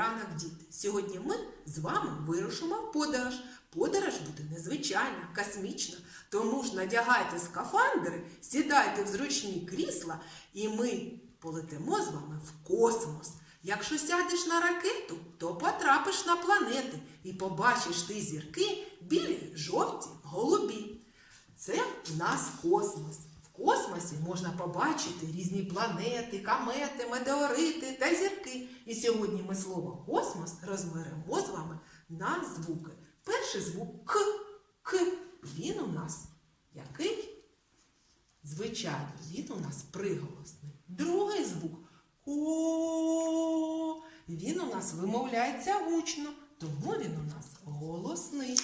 ранок, діти! Сьогодні ми з вами вирушимо в подорож. Подорож буде незвичайна, космічна. Тому ж надягайте скафандри, сідайте в зручні крісла, і ми полетимо з вами в космос. Якщо сядеш на ракету, то потрапиш на планети і побачиш ти зірки білі, жовті, голубі. Це в нас космос. В космосі можна побачити різні планети, комети, метеорити та зірки. І сьогодні ми слово космос розберемо з вами на звуки. Перший звук К. К. Він у нас який? Звичайно, він у нас приголосний. Другий звук Ко. Він у нас вимовляється гучно, тому він у нас голосний.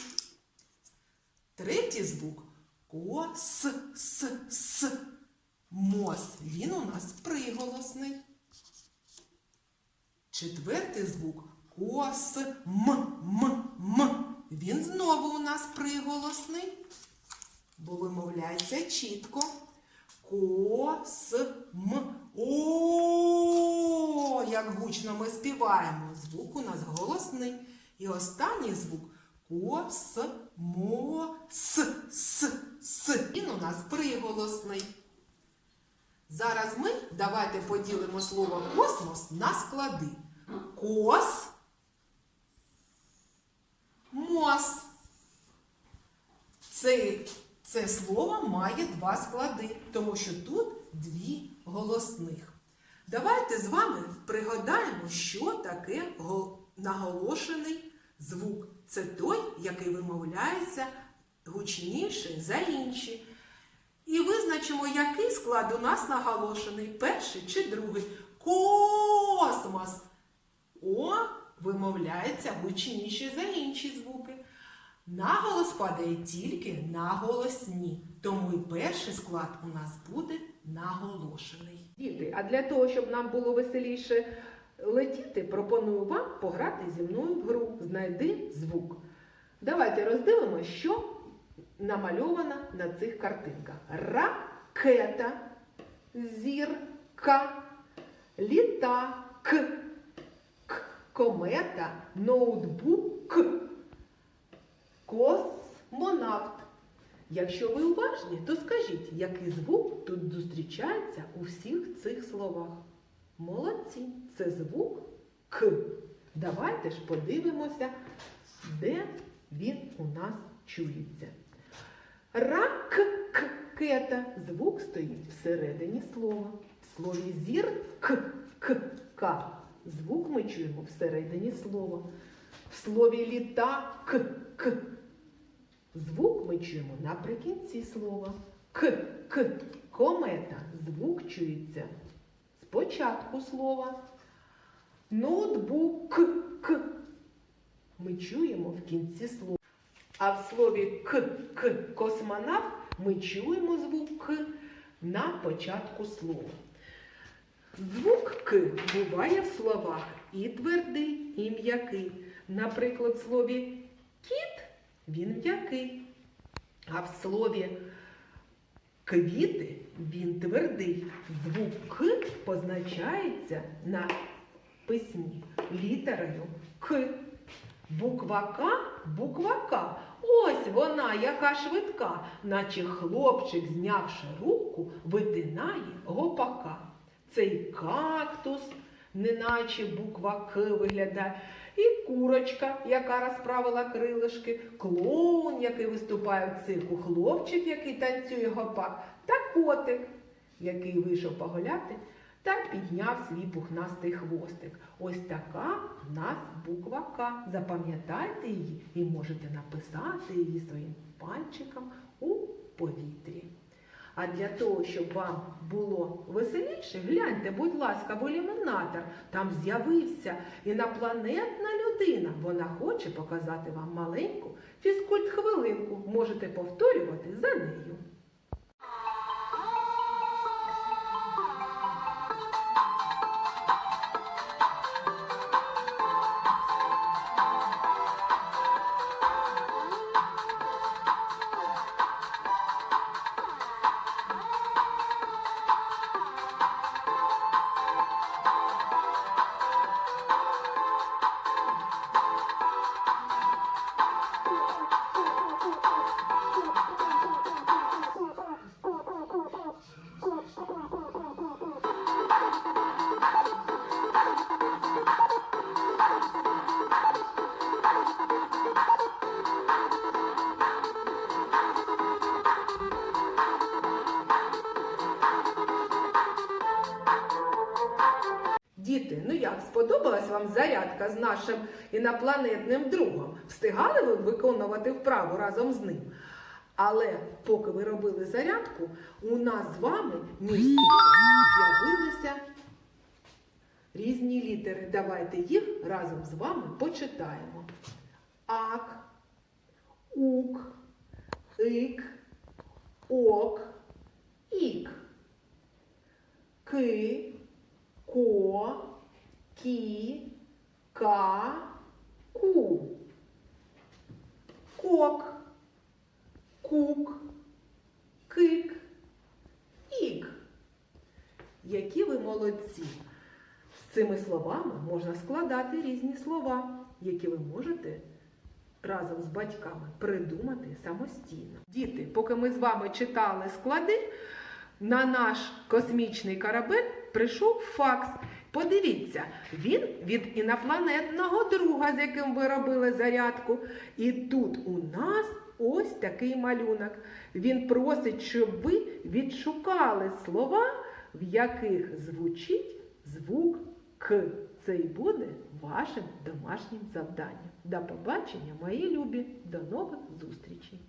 Третій звук Ко, С, С, С. Мос. Він у нас приголосний. Четвертий звук Ко, С, М, М, М. Він знову у нас приголосний, бо вимовляється чітко. Ко, С, М. О, як гучно ми співаємо. Звук у нас голосний. І останній звук Ко, С, Мо, С, С, С. Він у нас приголосний. Зараз ми давайте поділимо слово космос на склади. Кос, мос. Це, це слово має два склади, тому що тут дві голосних. Давайте з вами пригадаємо, що таке наголошений звук. Це той, який вимовляється гучніше за інші. І визначимо, який склад у нас наголошений, перший чи другий. Космос. О вимовляється гучніше за інші звуки. Наголос падає тільки на голосні. Тому і перший склад у нас буде наголошений. Діти, а для того, щоб нам було веселіше летіти, пропоную вам пограти зі мною в гру Знайди звук. Давайте роздивимося, що намальовано на цих картинках. Ракета, зірка, літак, к- комета, ноутбук, космонавт. Якщо ви уважні, то скажіть, який звук тут зустрічається у всіх цих словах. Молодці, це звук К. Давайте ж подивимося, де він у нас чується. Раккета. Звук стоїть всередині слова. В слові зір к, к, к. Звук ми чуємо всередині слова. В слові літак к. Звук ми чуємо наприкінці слова. К, к, комета. Звук чується спочатку слова. Ноутбук к. Ми чуємо в кінці слова. А в слові к, к космонавт ми чуємо звук к на початку слова. Звук К буває в словах і твердий, і м'який. Наприклад, в слові кіт він м'який, а в слові квіти він твердий. Звук К позначається на письмі літерою К. Буква К, буква К. Ось вона, яка швидка, наче хлопчик, знявши руку, витинає гопака. Цей кактус, неначе буква К виглядає, і курочка, яка розправила крилишки, клоун, який виступає в цирку, хлопчик, який танцює гопак, та котик, який вийшов погуляти та підняв свій пухнастий хвостик. Ось така в нас буква К. Запам'ятайте її і можете написати її своїм пальчиком у повітрі. А для того, щоб вам було веселіше, гляньте, будь ласка, в ілюмінатор. Там з'явився інопланетна людина. Вона хоче показати вам маленьку фізкульт хвилинку. Можете повторювати за нею. Діти, ну як сподобалась вам зарядка з нашим інопланетним другом? Встигали ви виконувати вправу разом з ним? Але поки ви робили зарядку, у нас з вами місяця з'явилися різні літери. Давайте їх разом з вами почитаємо. Ак, ук, ик, ок, ік. Ки, ко, кі, ка, ку. Кок, кук, кик, ік. Які ви молодці! З цими словами можна складати різні слова, які ви можете разом з батьками придумати самостійно. Діти, поки ми з вами читали склади, на наш космічний корабель прийшов факс. Подивіться, він від інопланетного друга, з яким ви робили зарядку. І тут у нас ось такий малюнок. Він просить, щоб ви відшукали слова, в яких звучить звук К. Це і буде вашим домашнім завданням. До побачення, мої любі, до нових зустрічей!